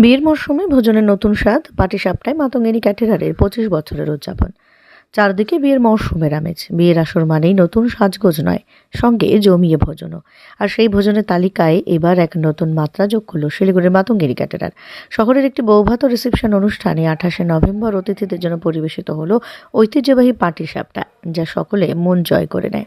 বিয়ের মরশুমে ভোজনের নতুন স্বাদ পাটি সাপটায় মাতঙ্গিনী ক্যাটেরারের পঁচিশ বছরের উদযাপন। চারদিকে বিয়ের মরশুমের আমেজ বিয়ের আসর মানেই নতুন সাজগোজ নয়, সঙ্গে জমিয়ে ভোজনও। আর সেই ভোজনের তালিকায় এবার এক নতুন মাত্রা যোগ করল শিলিগুড়ির মাতঙ্গিনী ক্যাটেরার শহরের একটি বৌভাত রিসেপশন অনুষ্ঠানে আঠাশে নভেম্বর অতিথিদের জন্য পরিবেশিত হলো ঐতিহ্যবাহী পাটিসাপটা যা সকলে মন জয় করে নেয়।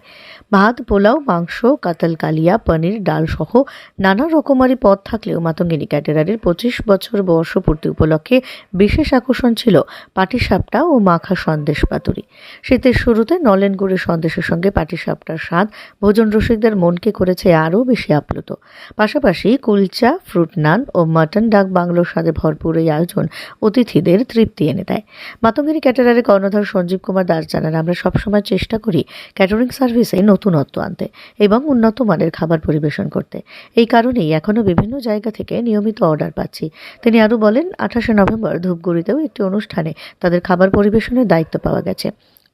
ভাত, পোলাও, মাংস, কাতাল কালিয়া, পনির, ডাল সহ নানা রকমারি পদ থাকলেও মাতঙ্গিনী ক্যাটেরারের পঁচিশ বছর বর্ষপূর্তি উপলক্ষে বিশেষ আকর্ষণ ছিল পাটিসাপটা ও মাখা সন্দেশ পাতুরি। শীতের শুরুতে নলেন সন্দেশের সঙ্গে পাটিসাপটার স্বাদ, ভোজন রসিকদের মনকে করেছে আরও বেশি আপ্লুত। পাশাপাশি কুলচা, ফ্রুট নান ও মাটন ডাক বাংলোর স্বাদে ভরপুর এই আয়োজন অতিথিদের তৃপ্তি এনে দেয়। মাতঙ্গিনী ক্যাটারারে কর্ণধার সঞ্জীব কুমার দাস জানান, আমরা সবসময় চেষ্টা করি ক্যাটারিং সার্ভিসে নতুনত্ব আনতে এবং উন্নত মানের খাবার পরিবেশন করতে। এই কারণেই এখনও বিভিন্ন জায়গা থেকে নিয়মিত অর্ডার পাচ্ছি। তিনি আরও বলেন, আঠাশে নভেম্বর ধূপগুড়িতেও একটি অনুষ্ঠানে তাদের খাবার পরিবেশনের দায়িত্ব পাওয়া গেছে।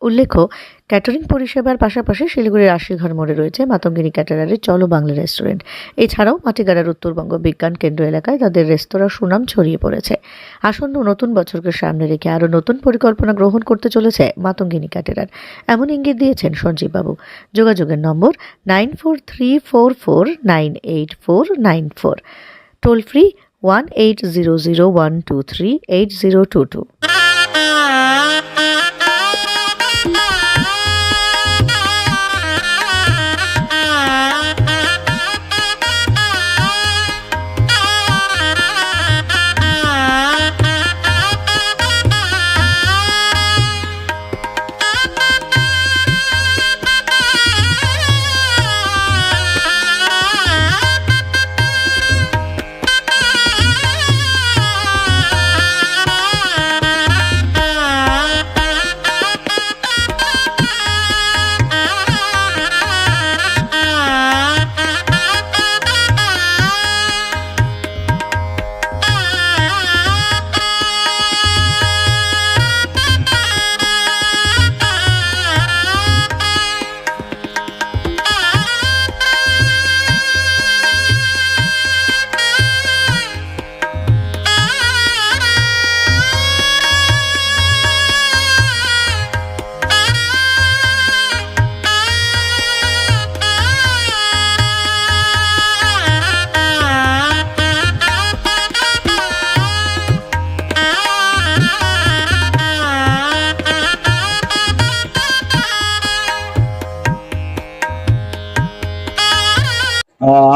উল্লেখ্য, ক্যাটারিং পরিষেবার পাশাপাশি শিলিগুড়ির আশিঘর মোড়ে রয়েছে মাতঙ্গিনী ক্যাটারারের চলো বাংলা রেস্টুরেন্ট। এছাড়াও মাটিগাড়ার উত্তরবঙ্গ বিজ্ঞান কেন্দ্র এলাকায় তাদের রেস্তোরাঁ সুনাম ছড়িয়ে পড়েছে। আসন্ন নতুন বছরকে সামনে রেখে আরও নতুন পরিকল্পনা গ্রহণ করতে চলেছে মাতঙ্গিনী ক্যাটারার এমন ইঙ্গিত দিয়েছেন সঞ্জীববাবু। যোগাযোগের নম্বর nine four three four four nine eight four nine four. Toll free one eight zero zero one two three eight zero two two.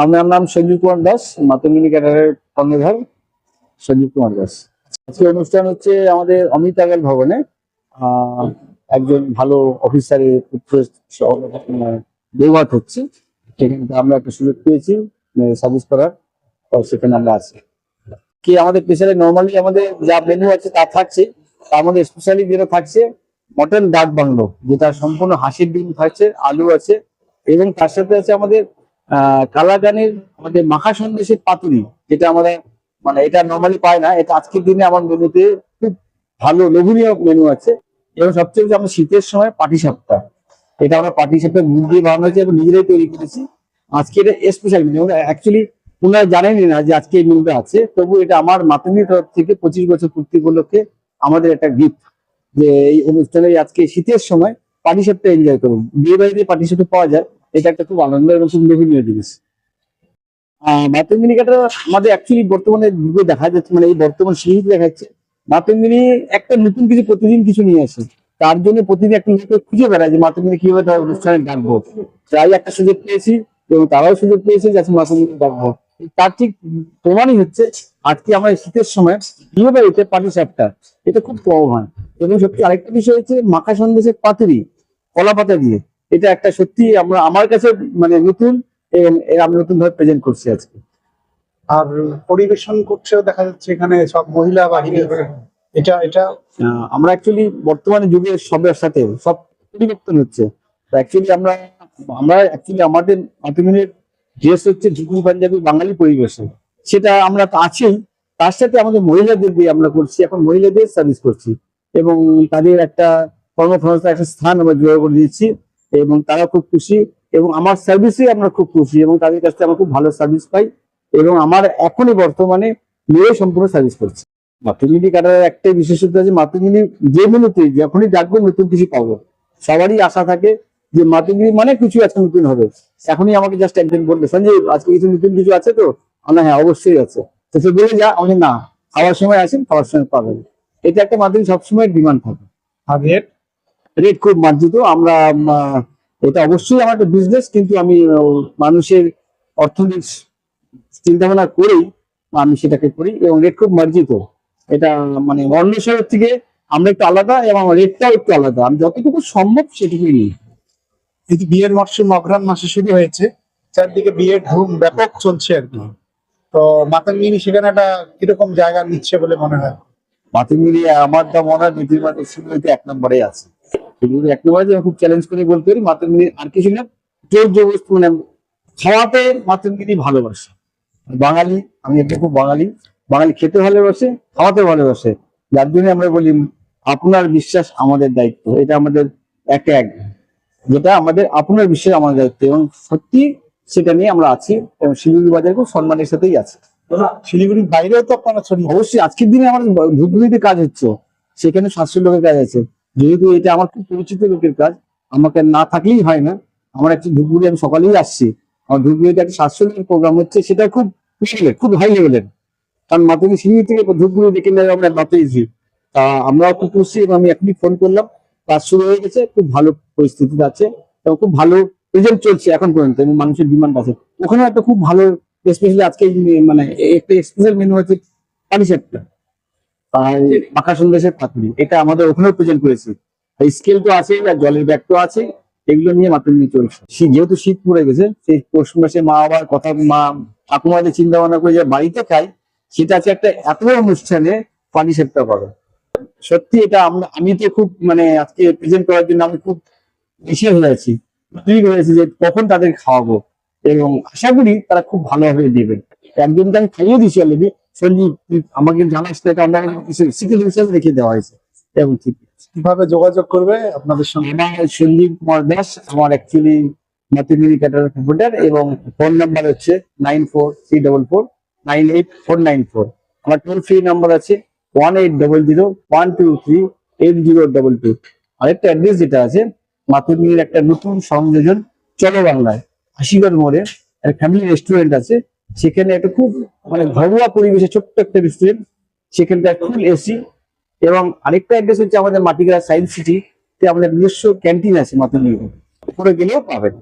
আমার নাম সঞ্জীব কুমার দাস, মাতঙ্গিনী ক্যাডারের কর্ণধার সঞ্জীব কুমার দাস। আজকে অনুষ্ঠান হচ্ছে আমাদের অমিত আগাল ভবনে। একজন ভালো অফিসারের পুত্র দেওয়াত হচ্ছে। সেখানে আমরা একটা সুযোগ পেয়েছি সাজেস্ট করার। সেখানে আমরা আছি। কি আমাদের স্পেশালি নর্মালি আমাদের যা মেনু আছে তা থাকছে। তার মধ্যে স্পেশালি যেটা থাকছে মটন ডাক বাংলো, যেটা সম্পূর্ণ হাসির ডিম থাকছে, আলু আছে এবং তার সাথে আছে আমাদের কালাগানের আমাদের মাখা সন্দেশের পাতুরি, যেটা আমাদের মানে এটা নর্মালি পায় না, এটা আজকের দিনে আমার মেনুতে খুব ভালো, লোভনীয় মেনু আছে। এবং সবচেয়ে বেশি আমরা শীতের সময় পাটি সাপটা এটা আমরা পাটি সাপটা গুড় দিয়ে বানানো হয়েছে এবং নিজেরাই তৈরি করেছি। আজকে এটা স্পেশাল মেনু অ্যাকচুয়ালি ওনারা জানেনই না যে আজকে এই মেনুটা আছে, তবু এটা আমার মাতঙ্গির তরফ থেকে পঁচিশ বছর পূর্তি উপলক্ষে আমাদের একটা গিফট যে এই অনুষ্ঠানে আজকে শীতের সময় পাটি সাপটা এনজয় করুন। বিয়ে বাড়িতে পাটি সাপটা পাওয়া যায়। এটা একটা খুব আনন্দ এবং খুব জিনিস। মাতঙ্গিনী কাটা আমাদের অ্যাকচুয়ালি বর্তমানে যুগে দেখা যাচ্ছে মানে এই বর্তমান সিরিজ দেখা যাচ্ছে একটা নতুন কিছু প্রতিদিন কিছু নিয়ে আসে। তার জন্য প্রতিদিন একটা লোকে খুঁজে বেড়ায় যে মাতঙ্গিনী কীভাবে তার অনুষ্ঠানে ডাকবো। তাই একটা সুযোগ পেয়েছি এবং তারাও সুযোগ পেয়েছে যে আজকে মাতঙ্গিনী ডাকবো। তার ঠিক প্রমাণই হচ্ছে, আজকে আমরা শীতের সময় বিয়ে বাড়িতে পাটি সাপটা, এটা খুব কম হয় এবং সত্যি আরেকটা বিষয় হচ্ছে, মাখা সন্দেশের পাতুরি কলা পাতা দিয়ে এটা একটা সত্যি আমরা আমার কাছে মানে নতুন এবং আমি নতুন ভাবে প্রেজেন্ট করছি আজকে। আর পরিবেশন করছেও দেখা যাচ্ছে এখানে সব মহিলা বাহিনী এটা এটা আমরা অ্যাকচুয়ালি বর্তমানে যুগের সবের সাথে সব পরিবর্তন হচ্ছে। অ্যাকচুয়ালি আমরা আমরা অ্যাকচুয়ালি আমাদের মাতৃভূমির ড্রেস হচ্ছে ঝুঁকুনি পাঞ্জাবি বাঙালি পরিবেশে। সেটা আমরা তো আছেই। তার সাথে আমাদের মহিলাদের দিয়ে আমরা করছি এখন মহিলাদের সার্ভিস করছি। এবং তাদের একটা কর্মক্ষমতা একটা স্থান আমরা জোগাড় করে দিচ্ছি এবং তারা খুব খুশি এবং আমার সার্ভিসে আমরা খুব খুশি এবং তাদের কাছ থেকে আমরা খুব ভালো সার্ভিস পাই এবং আমার এখনই বর্তমানে মেয়ে সম্পূর্ণ সার্ভিস করছে। মাতৃমিনি কাটার একটাই বিশেষত্ব আছে মাতৃমিনি যে মেনুতে যখনই ডাকবো নতুন কিছু পাবো। সবারই আশা থাকে যে মাতৃমিনি মানে কিছু আজকে নতুন হবে। এখনই আমাকে জাস্ট একজন বলল, সঞ্জয়, আজকে কিছু নতুন কিছু আছে তো? আমি হ্যাঁ অবশ্যই আছে। তো সে বলে যা। আমি না, খাওয়ার সময় আসেন, খাওয়ার সময় পাবেন। এটা একটা মাধ্যমিক সবসময় ডিমান্ড থাকে। রেট খুব মার্জিত। আমরা এটা অবশ্যই আমার একটা বিজনেস কিন্তু আমি মানুষের অর্থনৈতিক চিন্তা ভাবনা করেই আমি সেটাকে করি এবং রেট খুব মার্জিত। এটা মানে অন্য শহরের থেকে আমরা একটু আলাদা এবং রেটটাও একটু আলাদা। আমি যতটুকু সম্ভব সেটুকুই নিই। এই যে বিয়ের মরশুম অঘ্রাণ মাসে শুরু হয়েছে চারদিকে বিয়ের ধুম ব্যাপক চলছে আর কি। তো মাতাঙ্গিনী সেখানে একটা কীরকম জায়গা নিচ্ছে বলে মনে হয়? মিলিয়ে আমার দা মনে হয় নীতির সেগুলোতে এক নম্বরে আছে। সেগুলো এক নম্বরে আমি খুব চ্যালেঞ্জ করে বলতে পারি মিলিয়ে আর কিছু না জোর জবরদস্ত মানে খাওয়াতে মিলিয়ে ভালোবাসে। বাঙালি আমি একটা খুব বাঙালি বাঙালি খেতে ভালোবাসে খাওয়াতে ভালোবাসে। যার জন্য আমরা বলি আপনার বিশ্বাস আমাদের দায়িত্ব এটা আমাদের এক এক। যেটা আমাদের আপনার বিশ্বাস আমাদের দায়িত্ব এবং সত্যি সেটা নিয়ে আমরা আছি এবং শিলিগুড়ি বাজার খুব সম্মানের সাথেই আছে। শিলিগুড়ির বাইরেও তো আপনারা ছড়িয়ে অবশ্যই আজকের দিনে আমার ধূপগুড়িতে কাজ হচ্ছে। সেখানে সাতশো লোকের কাজ আছে। যেহেতু এটা আমার খুব পরিচিত লোকের কাজ, আমাকে না থাকলেই হয় না। আমার একটা ধূপগুড়ি, আমি সকালেই আসছি। আমার ধূপগুড়িতে একটা সাতশো প্রোগ্রাম হচ্ছে, সেটা খুব লেভেলের খুব হাই লেভেলের কারণ মাধ্যমিক শিলিগুড়ি থেকে ধূপগুড়ি দেখে নেবে আমরা নতুন তা আমরাও খুব খুশি এবং আমি এখনই ফোন করলাম। কাজ শুরু হয়ে গেছে, খুব ভালো পরিস্থিতিতে আছে এবং খুব ভালো রেজাল্ট চলছে এখন পর্যন্ত এবং মানুষের ডিমান্ড আছে। ওখানে একটা খুব ভালো স্পেশালি আজকে মানে একটা স্পেশাল মেনু হচ্ছে পানিসাপটা। আর পাকা সন্দেশের পাতুরি এটা আমাদের ওখানেও প্রেজেন্ট করেছি। স্কেল তো আছে আর জলের ব্যাগ তো আছে এগুলো নিয়ে মাত্র নিয়ে চলছে। যেহেতু শীত পড়ে গেছে সেই পৌষ মাসে মা আবার কথা মা ঠাকুমাদের চিন্তা ভাবনা করে যে বাড়িতে খাই সেটা আছে একটা এত অনুষ্ঠানে পানি সেপটা পাবে সত্যি এটা আমি তো খুব মানে আজকে প্রেজেন্ট করার জন্য আমি খুব বেশি হয়ে আছি। ঠিক হয়েছে যে কখন তাদের খাওয়াবো? এবং আশা করি তারা খুব ভালোভাবে দেবেন। একজনকে আমি খাইয়ে দিয়েছি অলরেডি সঞ্জীব আমাকে জানাস এটা আমরা কিছু সিকিউরিটি রেখে দেওয়া হয়েছে। এবং ঠিক কীভাবে যোগাযোগ করবে আপনাদের সঙ্গে? আমার সঞ্জীব কুমার দাস আমার অ্যাকচুয়ালি মাতৃমিনি ক্যাটার কম্পিউটার এবং ফোন নাম্বার হচ্ছে nine four three double four nine eight four nine four আমার টোল ফ্রি নাম্বার আছে one eight double zero one two three eight zero double two আরেকটা অ্যাড্রেস যেটা আছে মাতৃমিনির একটা নতুন সংযোজন চলো বাংলায়। আশিগড় মোড়ে একটা ফ্যামিলি রেস্টুরেন্ট আছে সেখানে একটা খুব মানে ঘরোয়া পরিবেশে ছোট্ট একটা রেস্টুরেন্ট সেখানটায় ফুল এসি এবং আরেকটা অ্যাড্রেস হচ্ছে আমাদের মাটিগ্রাস সায়েন্স সিটি তে আমাদের নিজস্ব ক্যান্টিন আছে মাতৃমিনি উপরে গেলেও পাবেন।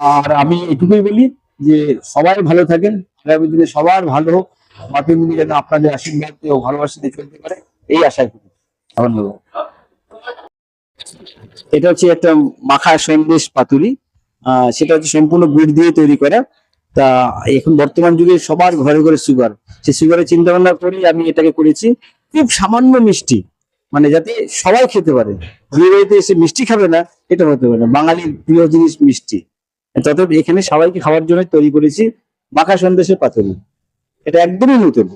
আর আমি এটুকুই বলি যে সবাই ভালো থাকেন আগামী দিনে সবার ভালো হোক। মাতৃভূমি যেন আপনাদের আশীর্বাদ ও ভালোবাসাতে চলতে পারে এই আশায় করি। ধন্যবাদ। এটা হচ্ছে একটা মাখা সন্দেশ পাতুরি। আহ, সেটা হচ্ছে সম্পূর্ণ গুড় দিয়ে তৈরি করা। তা এখন বর্তমান যুগে সবার ঘরে ঘরে সুগার সেই সুগারের চিন্তা ভাবনা করে আমি এটাকে করেছি। খুব সামান্য মিষ্টি মানে যাতে সবাই খেতে পারে। বিয়ে বাড়িতে এসে মিষ্টি খাবে না এটা হতে পারে বাঙালির প্রিয় জিনিস মিষ্টি। তত এখানে সবাইকে খাওয়ার জন্য তৈরি করেছি মাখা সন্দেশের পাতুরি। এটা একদমই নতুন।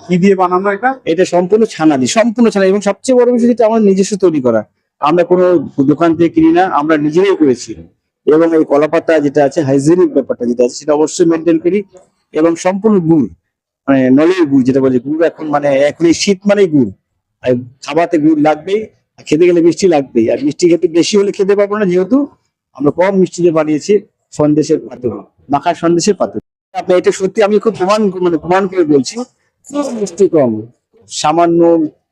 কি দিয়ে বানানো এটা? এটা সম্পূর্ণ ছানা দিয়ে সম্পূর্ণ ছানা। এবং সবচেয়ে বড় বিষয় যেটা আমার নিজস্ব তৈরি করা। আমরা কোনো দোকান থেকে কিনি না আমরা নিজেরাই করেছি। এবং এই কলাপাতা যেটা আছে হাইজেনিক ব্যাপারটা যেটা আছে, সেটা অবশ্যই মেনটেন করি এবং সম্পূর্ণ গুড় মানে নলের গুড় যেটা বলে, গুড় এখন মানে এখন এই শীত মানেই গুড়। আর খাবাতে গুড় লাগবেই খেতে গেলে মিষ্টি লাগবেই। আর মিষ্টি খেতে বেশি হলে খেতে পারব না, যেহেতু আমরা কম মিষ্টি মিষ্টিতে বানিয়েছি, সন্দেশের পাতুরি, মাখার সন্দেশের পাতুরি। আপনি এটা সত্যি, আমি খুব প্রমাণ মানে প্রমাণ করে বলছি মিষ্টি কম। সামান্য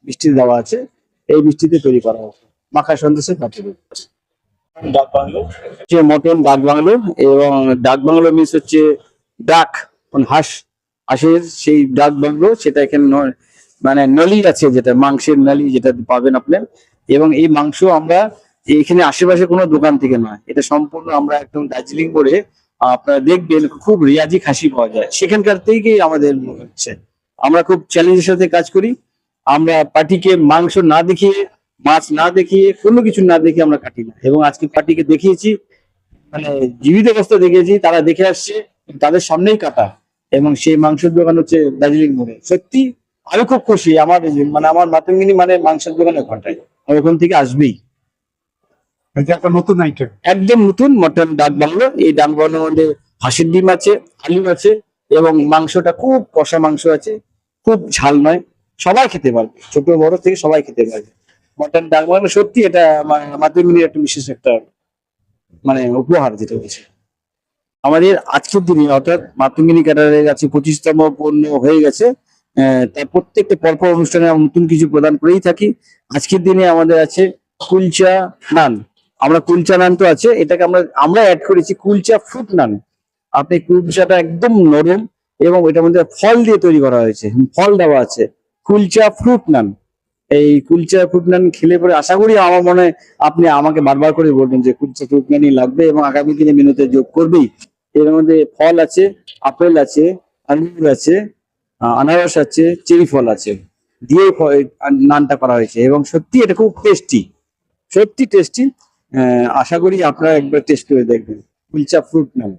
মিষ্টি দেওয়া আছে, এই মিষ্টিতে তৈরি করা মাখা সন্দেশের পাতুরি। হচ্ছে মটন ডাক বাংলো এবং ডাক বাংলো মিন্স হচ্ছে ডাক হাঁস, হাঁসের সেই ডাক বাংলো সেটা এখানে মানে নলি আছে যেটা, মাংসের নলি যেটা পাবেন আপনি। এবং এই মাংস আমরা এখানে আশেপাশে কোনো দোকান থেকে নয়। এটা সম্পূর্ণ আমরা একদম দার্জিলিং করে আপনারা দেখবেন, খুব রিয়াজি খাসি পাওয়া যায়। সেখানকার থেকেই আমাদের হচ্ছে। আমরা খুব চ্যালেঞ্জের সাথে কাজ করি। আমরা পার্টিকে মাংস না দেখিয়ে মাছ না দেখিয়ে কোনো কিছু না দেখে আমরা কাটি না। এবং আজকে পার্টিকে দেখিয়েছি মানে জীবিত অবস্থা দেখিয়েছি তারা দেখে আসছে তাদের সামনেই কাটা। এবং সেই মাংসের দোকান হচ্ছে দার্জিলিং মোড়ে। সত্যি আমি খুব খুশি আমার মানে আমার মাতঙ্গিনী মানে মাংসের দোকানে ঘটায় আমি ওখান থেকে আসবেই। এটা একটা নতুন আইটেম একদম নতুন মটন ডাক বাংলো। এই ডাক বাংলোর মধ্যে হাঁসের ডিম আছে আলু আছে এবং মাংসটা খুব কষা মাংস আছে। খুব ঝাল নয় সবাই খেতে পারবে। ছোট বড় থেকে সবাই খেতে পারবে। মটন ডাক বাংলা সত্যি এটা মা- মাতৃভূমির একটা বিশেষ একটা মানে উপহার যেটা হয়েছে। আমাদের আজকের দিনে অর্থাৎ মাতৃমিনি ক্যাডারের কাছে পঁচিশতম পণ্য হয়ে গেছে। তার প্রত্যেকটা পরপর অনুষ্ঠানে নতুন কিছু প্রদান করেই থাকি। আজকের দিনে আমাদের আছে কুলচা নান। আমরা কুলচা নান তো আছে, এটাকে আমরা আমরা অ্যাড করেছি কুলচা ফ্রুট নান। আপনি কুলচাটা একদম নরম এবং এটার মধ্যে ফল দিয়ে তৈরি করা হয়েছে। ফল দেওয়া আছে। কুলচা ফ্রুট নান। এই কুলচা ফ্রুট নান খেলে পরে আশা করি আমার মনে আপনি আমাকে বারবার করে বলবেন যে কুলচা ফ্রুট নানই লাগবে এবং আগামী দিনে মেনুতে যোগ করবেই। এর মধ্যে ফল আছে, আপেল আছে, আঙ্গুর আছে আনারস আছে, চেরি ফল আছে। দিয়ে নানটা করা হয়েছে এবং সত্যি এটা খুব টেস্টি। সত্যি টেস্টি। আশা করি আপনারা একবার টেস্ট করে দেখবেন। কুলচা ফ্রুট নান